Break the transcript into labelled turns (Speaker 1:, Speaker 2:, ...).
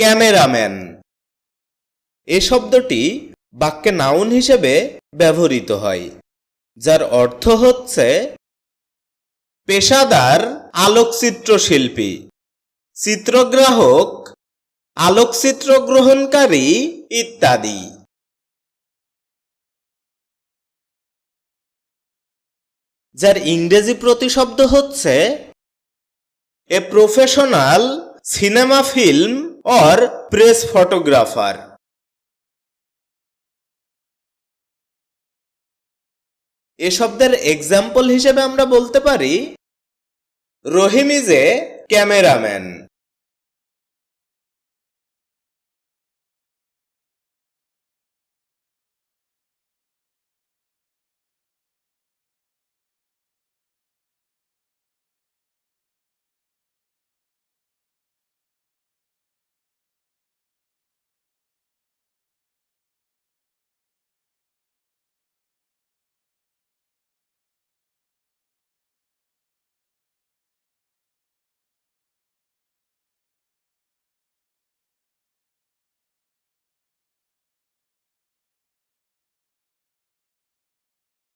Speaker 1: Cameraman. এ শব্দটি বাক্যে noun হিসেবে ব্যবহৃত হয়, যার অর্থ হচ্ছে পেশাদার আলোকচিত্র শিল্পী চিত্রগ্রাহক, আলোকচিত্র গ্রহণকারী ইত্যাদি। যার ইংরেজি প্রতিশব্দ হচ্ছে a professional cinema film or press photographer এ শব্দের এক্সাম্পল হিসেবে আমরা বলতে পারি রহিম ইজ এ ক্যামেরাম্যান